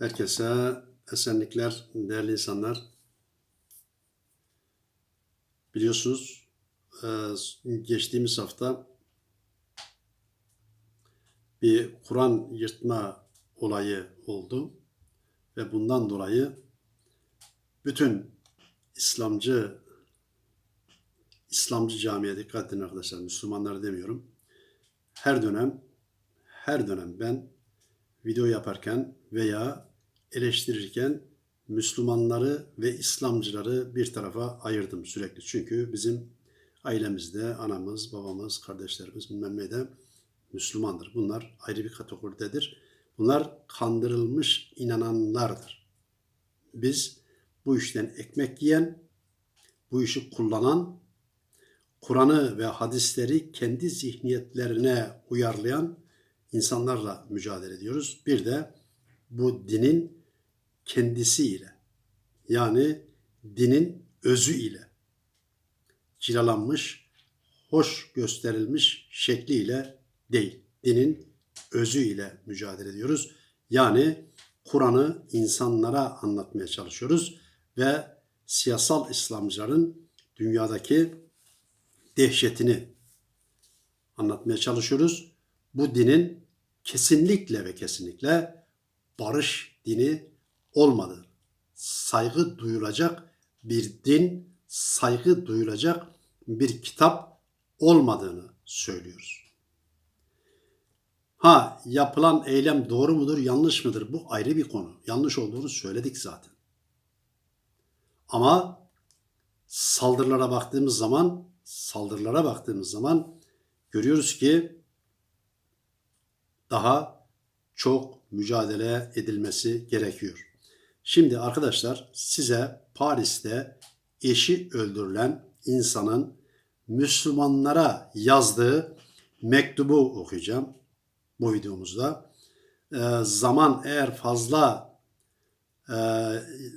Herkese esenlikler, değerli insanlar. Biliyorsunuz e, geçtiğimiz hafta bir Kur'an yırtma olayı oldu ve bundan dolayı bütün İslamcı İslamcı camiye dikkat edin arkadaşlar. Müslümanlar demiyorum. Her dönem her dönem ben video yaparken veya eleştirirken Müslümanları ve İslamcıları bir tarafa ayırdım sürekli. Çünkü bizim ailemizde anamız, babamız, kardeşlerimiz bilmem ne de Müslümandır. Bunlar ayrı bir kategoridedir. Bunlar kandırılmış inananlardır. Biz bu işten ekmek yiyen, bu işi kullanan, Kur'an'ı ve hadisleri kendi zihniyetlerine uyarlayan insanlarla mücadele ediyoruz. Bir de bu dinin kendisiyle yani dinin özü ile cilalanmış, hoş gösterilmiş şekliyle değil. Dinin özü ile mücadele ediyoruz. Yani Kur'an'ı insanlara anlatmaya çalışıyoruz ve siyasal İslamcıların dünyadaki dehşetini anlatmaya çalışıyoruz. Bu dinin kesinlikle ve kesinlikle barış dini olmadığını, saygı duyulacak bir din, saygı duyulacak bir kitap olmadığını söylüyoruz. Ha yapılan eylem doğru mudur, yanlış mıdır? Bu ayrı bir konu. Yanlış olduğunu söyledik zaten. Ama saldırılara baktığımız zaman, saldırılara baktığımız zaman görüyoruz ki daha çok mücadele edilmesi gerekiyor. Şimdi arkadaşlar size Paris'te eşi öldürülen insanın Müslümanlara yazdığı mektubu okuyacağım bu videomuzda. Ee, zaman eğer fazla e,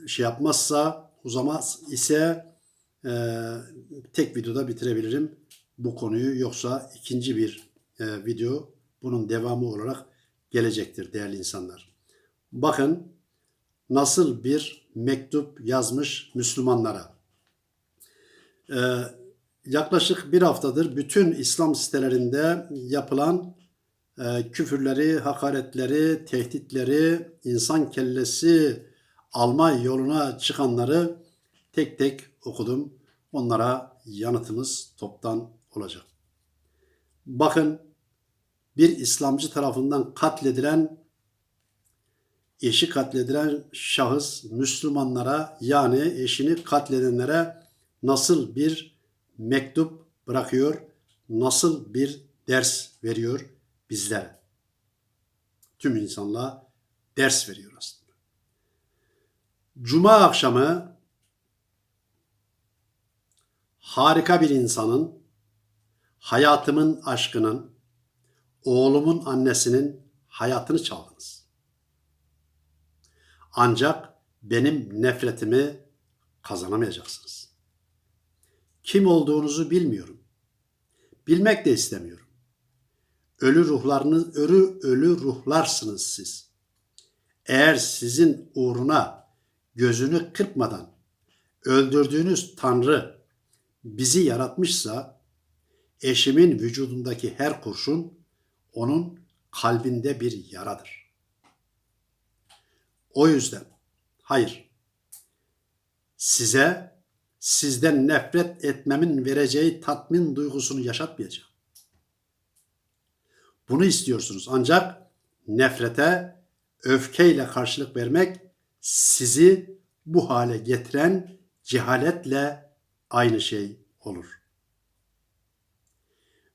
şey yapmazsa uzamaz ise e, tek videoda bitirebilirim bu konuyu. Yoksa ikinci bir e, video bunun devamı olarak gelecektir değerli insanlar. Bakın nasıl bir mektup yazmış Müslümanlara. Ee, yaklaşık bir haftadır bütün İslam sitelerinde yapılan e, küfürleri, hakaretleri, tehditleri, insan kellesi alma yoluna çıkanları tek tek okudum. Onlara yanıtımız toptan olacak. Bakın bir İslamcı tarafından katledilen eşi katledilen şahıs Müslümanlara yani eşini katledenlere nasıl bir mektup bırakıyor, nasıl bir ders veriyor bizlere. Tüm insanlığa ders veriyor aslında. Cuma akşamı harika bir insanın, hayatımın aşkının, oğlumun annesinin hayatını çaldınız. Ancak benim nefretimi kazanamayacaksınız. Kim olduğunuzu bilmiyorum. Bilmek de istemiyorum. Ölü ruhlarınız, ölü ölü ruhlarsınız siz. Eğer sizin uğruna gözünü kırpmadan öldürdüğünüz Tanrı bizi yaratmışsa eşimin vücudundaki her kurşun onun kalbinde bir yaradır. O yüzden hayır size sizden nefret etmemin vereceği tatmin duygusunu yaşatmayacağım. Bunu istiyorsunuz ancak nefrete öfkeyle karşılık vermek sizi bu hale getiren cehaletle aynı şey olur.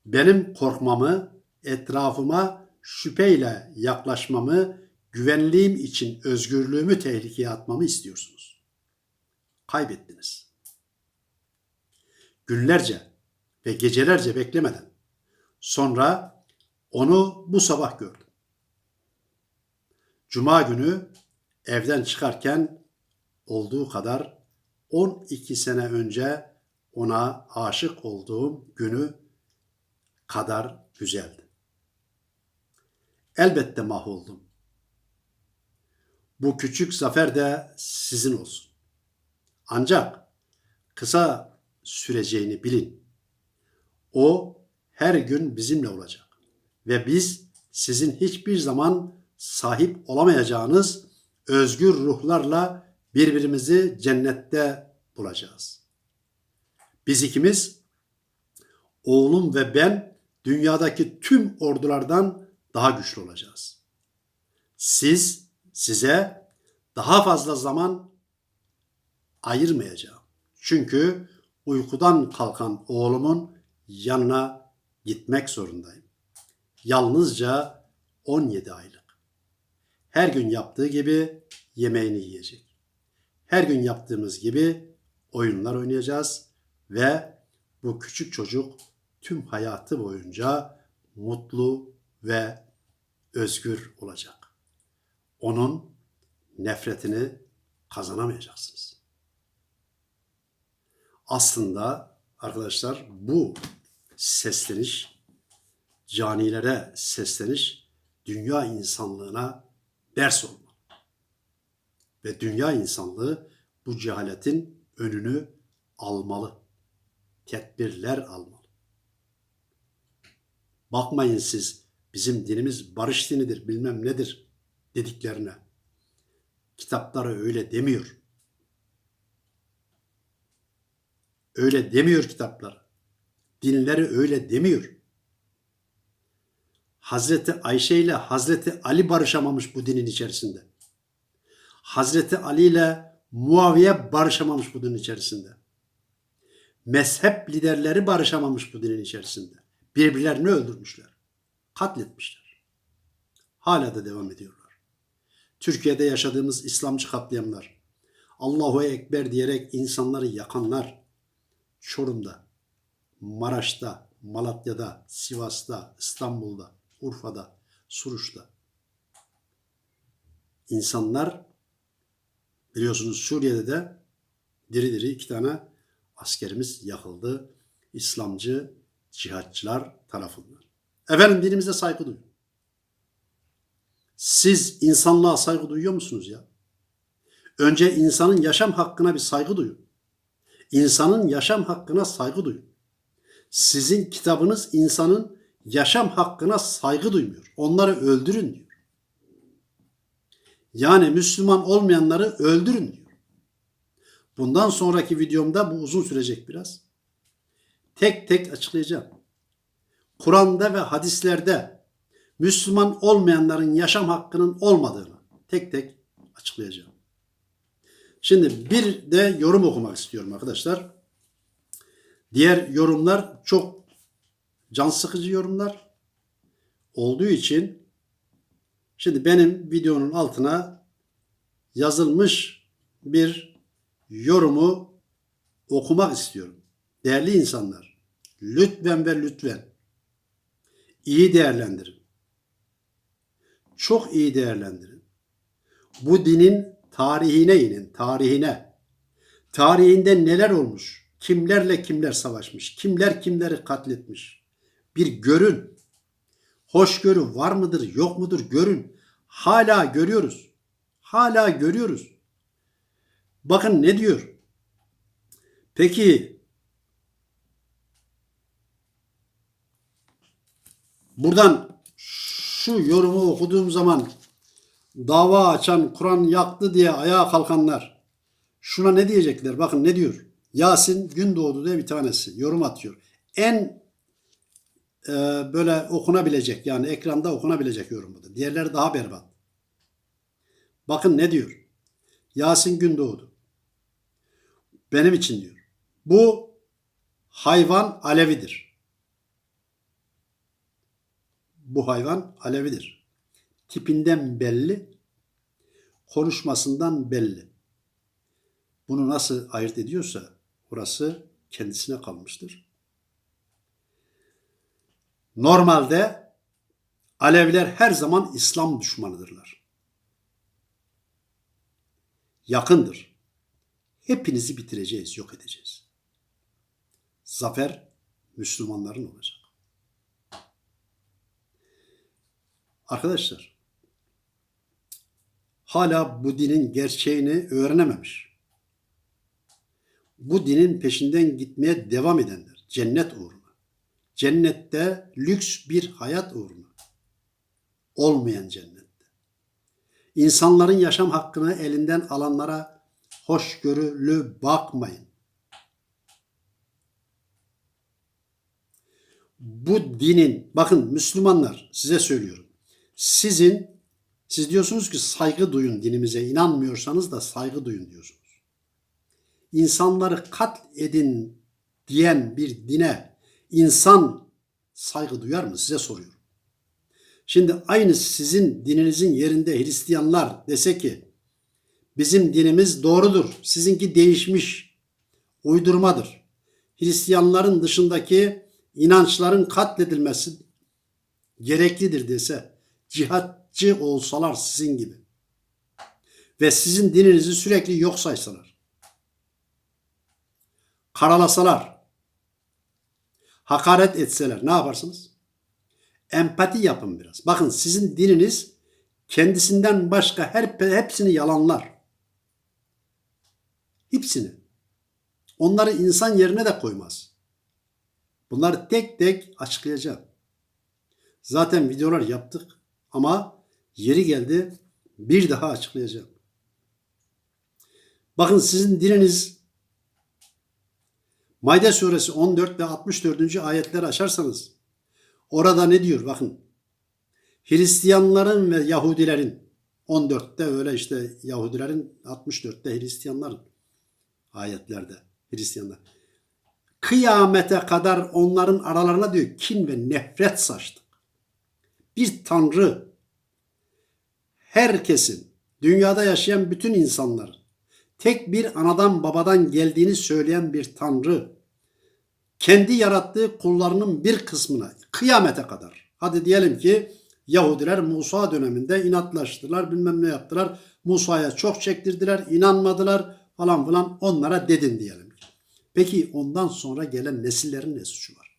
Benim korkmamı etrafıma şüpheyle yaklaşmamı, güvenliğim için özgürlüğümü tehlikeye atmamı istiyorsunuz. Kaybettiniz. Günlerce ve gecelerce beklemeden sonra onu bu sabah gördüm. Cuma günü evden çıkarken olduğu kadar 12 sene önce ona aşık olduğum günü kadar güzeldi. Elbette mahvoldum. Bu küçük zafer de sizin olsun. Ancak kısa süreceğini bilin. O her gün bizimle olacak ve biz sizin hiçbir zaman sahip olamayacağınız özgür ruhlarla birbirimizi cennette bulacağız. Biz ikimiz oğlum ve ben dünyadaki tüm ordulardan daha güçlü olacağız. Siz size daha fazla zaman ayırmayacağım. Çünkü uykudan kalkan oğlumun yanına gitmek zorundayım. Yalnızca 17 aylık. Her gün yaptığı gibi yemeğini yiyecek. Her gün yaptığımız gibi oyunlar oynayacağız ve bu küçük çocuk tüm hayatı boyunca mutlu ve özgür olacak. Onun nefretini kazanamayacaksınız. Aslında arkadaşlar bu sesleniş, canilere sesleniş dünya insanlığına ders olmalı. Ve dünya insanlığı bu cehaletin önünü almalı. Tedbirler almalı. Bakmayın siz bizim dinimiz barış dinidir bilmem nedir dediklerine. Kitapları öyle demiyor. Öyle demiyor kitaplar. Dinleri öyle demiyor. Hazreti Ayşe ile Hazreti Ali barışamamış bu dinin içerisinde. Hazreti Ali ile Muaviye barışamamış bu dinin içerisinde. Mezhep liderleri barışamamış bu dinin içerisinde. Birbirlerini öldürmüşler. Katletmişler. Hala da devam ediyorlar. Türkiye'de yaşadığımız İslamcı katliamlar, Allahu Ekber diyerek insanları yakanlar, Çorum'da, Maraş'ta, Malatya'da, Sivas'ta, İstanbul'da, Urfa'da, Suruç'ta. İnsanlar biliyorsunuz Suriye'de de diri diri iki tane askerimiz yakıldı. İslamcı cihatçılar tarafından. Efendim dinimize saygı duyun. Siz insanlığa saygı duyuyor musunuz ya? Önce insanın yaşam hakkına bir saygı duyun. İnsanın yaşam hakkına saygı duyun. Sizin kitabınız insanın yaşam hakkına saygı duymuyor. Onları öldürün diyor. Yani Müslüman olmayanları öldürün diyor. Bundan sonraki videomda bu uzun sürecek biraz. Tek tek açıklayacağım. Kur'an'da ve hadislerde Müslüman olmayanların yaşam hakkının olmadığını tek tek açıklayacağım. Şimdi bir de yorum okumak istiyorum arkadaşlar. Diğer yorumlar çok can sıkıcı yorumlar olduğu için şimdi benim videonun altına yazılmış bir yorumu okumak istiyorum. Değerli insanlar, lütfen ve lütfen iyi değerlendirin. Çok iyi değerlendirin. Bu dinin tarihine inin, tarihine. Tarihinde neler olmuş? Kimlerle kimler savaşmış? Kimler kimleri katletmiş? Bir görün. Hoşgörü var mıdır, yok mudur görün. Hala görüyoruz. Hala görüyoruz. Bakın ne diyor? Peki buradan şu yorumu okuduğum zaman dava açan Kur'an yaktı diye ayağa kalkanlar şuna ne diyecekler? Bakın ne diyor? Yasin Gündoğdu diye bir tanesi yorum atıyor. En e, böyle okunabilecek yani ekranda okunabilecek yorum bu da. Diğerleri daha berbat. Bakın ne diyor? Yasin Gündoğdu. Benim için diyor. Bu hayvan Alevidir. Bu hayvan Alevidir. Tipinden belli, konuşmasından belli. Bunu nasıl ayırt ediyorsa orası kendisine kalmıştır. Normalde Aleviler her zaman İslam düşmanıdırlar. Yakındır. Hepinizi bitireceğiz, yok edeceğiz. Zafer Müslümanların olacak. Arkadaşlar, hala bu dinin gerçeğini öğrenememiş. Bu dinin peşinden gitmeye devam edenler cennet uğruna. Cennette lüks bir hayat uğruna. Olmayan cennette. İnsanların yaşam hakkını elinden alanlara hoşgörülü bakmayın. Bu dinin, bakın Müslümanlar size söylüyorum. Sizin, siz diyorsunuz ki saygı duyun dinimize, inanmıyorsanız da saygı duyun diyorsunuz. İnsanları kat edin diyen bir dine insan saygı duyar mı? Size soruyorum. Şimdi aynı sizin dininizin yerinde Hristiyanlar dese ki bizim dinimiz doğrudur, sizinki değişmiş, uydurmadır. Hristiyanların dışındaki inançların katledilmesi gereklidir dese, cihatçı olsalar sizin gibi ve sizin dininizi sürekli yok saysalar, karalasalar, hakaret etseler ne yaparsınız? Empati yapın biraz. Bakın sizin dininiz kendisinden başka her hepsini yalanlar. Hepsini. Onları insan yerine de koymaz. Bunları tek tek açıklayacağım. Zaten videolar yaptık ama yeri geldi bir daha açıklayacağım. Bakın sizin dininiz Maide suresi 14 ve 64. ayetleri açarsanız orada ne diyor bakın. Hristiyanların ve Yahudilerin 14'te öyle işte Yahudilerin 64'te Hristiyanların ayetlerde Hristiyanlar. Kıyamete kadar onların aralarına diyor kin ve nefret saçtık. Bir tanrı herkesin dünyada yaşayan bütün insanların tek bir anadan babadan geldiğini söyleyen bir tanrı kendi yarattığı kullarının bir kısmına kıyamete kadar hadi diyelim ki Yahudiler Musa döneminde inatlaştılar bilmem ne yaptılar Musa'ya çok çektirdiler inanmadılar falan filan onlara dedin diyelim ki. Peki ondan sonra gelen nesillerin ne suçu var?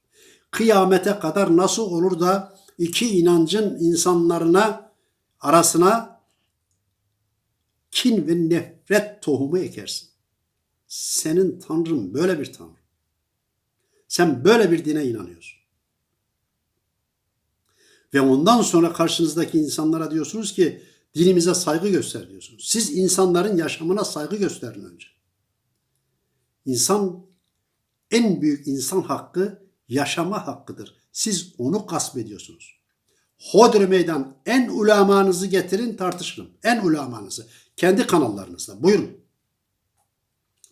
Kıyamete kadar nasıl olur da iki inancın insanlarına arasına kin ve nefret tohumu ekersin. Senin tanrın böyle bir tanrı. Sen böyle bir dine inanıyorsun. Ve ondan sonra karşınızdaki insanlara diyorsunuz ki dinimize saygı göster diyorsunuz. Siz insanların yaşamına saygı gösterin önce. İnsan en büyük insan hakkı yaşama hakkıdır. Siz onu gasp ediyorsunuz. Hodri meydan en ulamanızı getirin tartışın. En ulamanızı. Kendi kanallarınızda. Buyurun.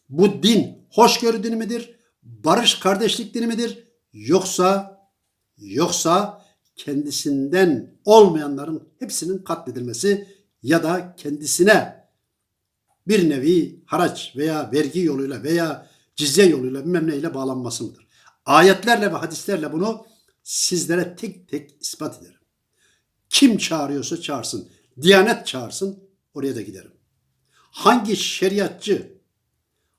Bu din hoşgörü dini midir? Barış kardeşlik dini midir? Yoksa yoksa kendisinden olmayanların hepsinin katledilmesi ya da kendisine bir nevi haraç veya vergi yoluyla veya cizye yoluyla bilmem neyle bağlanması mıdır? Ayetlerle ve hadislerle bunu sizlere tek tek ispat ederim. Kim çağırıyorsa çağırsın. Diyanet çağırsın oraya da giderim. Hangi şeriatçı,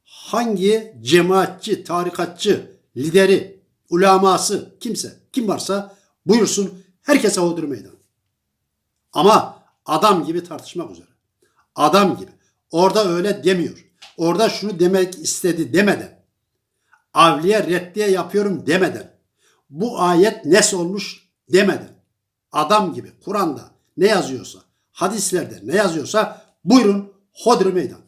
hangi cemaatçi, tarikatçı, lideri, uleması kimse, kim varsa buyursun herkese odur meydan. Ama adam gibi tartışmak üzere. Adam gibi. Orada öyle demiyor. Orada şunu demek istedi demeden. Avliye reddiye yapıyorum demeden. Bu ayet nes olmuş demeden. Adam gibi Kur'an'da ne yazıyorsa, hadislerde ne yazıyorsa buyurun hodri meydan.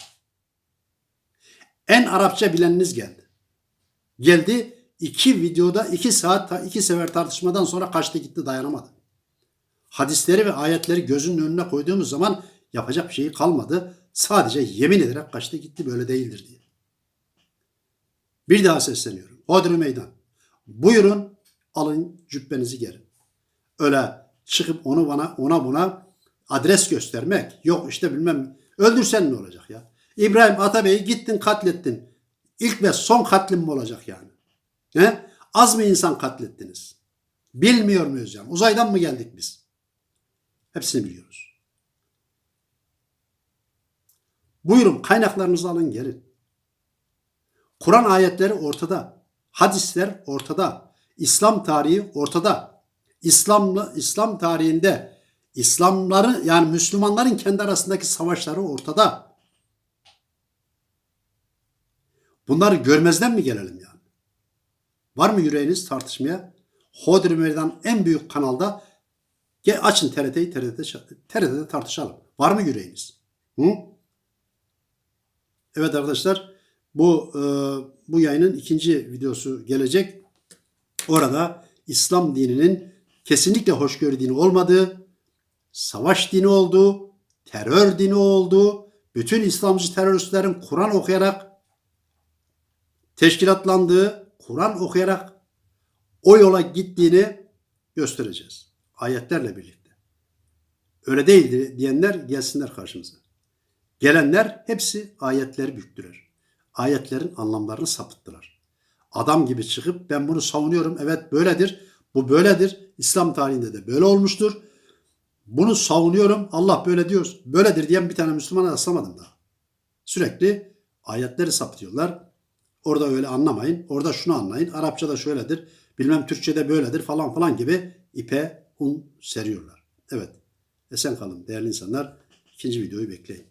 En Arapça bileniniz geldi. Geldi iki videoda iki saat iki sefer tartışmadan sonra kaçtı gitti dayanamadı. Hadisleri ve ayetleri gözünün önüne koyduğumuz zaman yapacak bir şey kalmadı. Sadece yemin ederek kaçtı gitti böyle değildir diye. Bir daha sesleniyorum. Hodri meydan. Buyurun alın cübbenizi gerin. Öyle çıkıp onu bana ona buna adres göstermek. Yok işte bilmem öldürsen ne olacak ya? İbrahim Atabey'i gittin katlettin. İlk ve son katlim mi olacak yani? He? Az mı insan katlettiniz? Bilmiyor muyuz yani? Uzaydan mı geldik biz? Hepsini biliyoruz. Buyurun kaynaklarınızı alın gelin. Kur'an ayetleri ortada. Hadisler ortada. İslam tarihi ortada. İslamlı İslam tarihinde İslamların yani Müslümanların kendi arasındaki savaşları ortada. Bunları görmezden mi gelelim yani? Var mı yüreğiniz tartışmaya? Hodri Meydan en büyük kanalda Ge açın TRT'yi TRT'de, TRT'de tartışalım. Var mı yüreğiniz? Hı? Evet arkadaşlar bu e, bu yayının ikinci videosu gelecek. Orada İslam dininin kesinlikle hoşgörü dini olmadığı, savaş dini olduğu, terör dini olduğu, bütün İslamcı teröristlerin Kur'an okuyarak teşkilatlandığı, Kur'an okuyarak o yola gittiğini göstereceğiz. Ayetlerle birlikte. Öyle değildi diyenler gelsinler karşımıza. Gelenler hepsi ayetleri büktüler. Ayetlerin anlamlarını sapıttılar. Adam gibi çıkıp ben bunu savunuyorum. Evet böyledir. Bu böyledir. İslam tarihinde de böyle olmuştur. Bunu savunuyorum. Allah böyle diyor. Böyledir diyen bir tane Müslümana rastlamadım daha. Sürekli ayetleri sapıtıyorlar. Orada öyle anlamayın. Orada şunu anlayın. Arapçada şöyledir. Bilmem Türkçe'de böyledir falan falan gibi ipe un seriyorlar. Evet. Esen kalın değerli insanlar. İkinci videoyu bekleyin.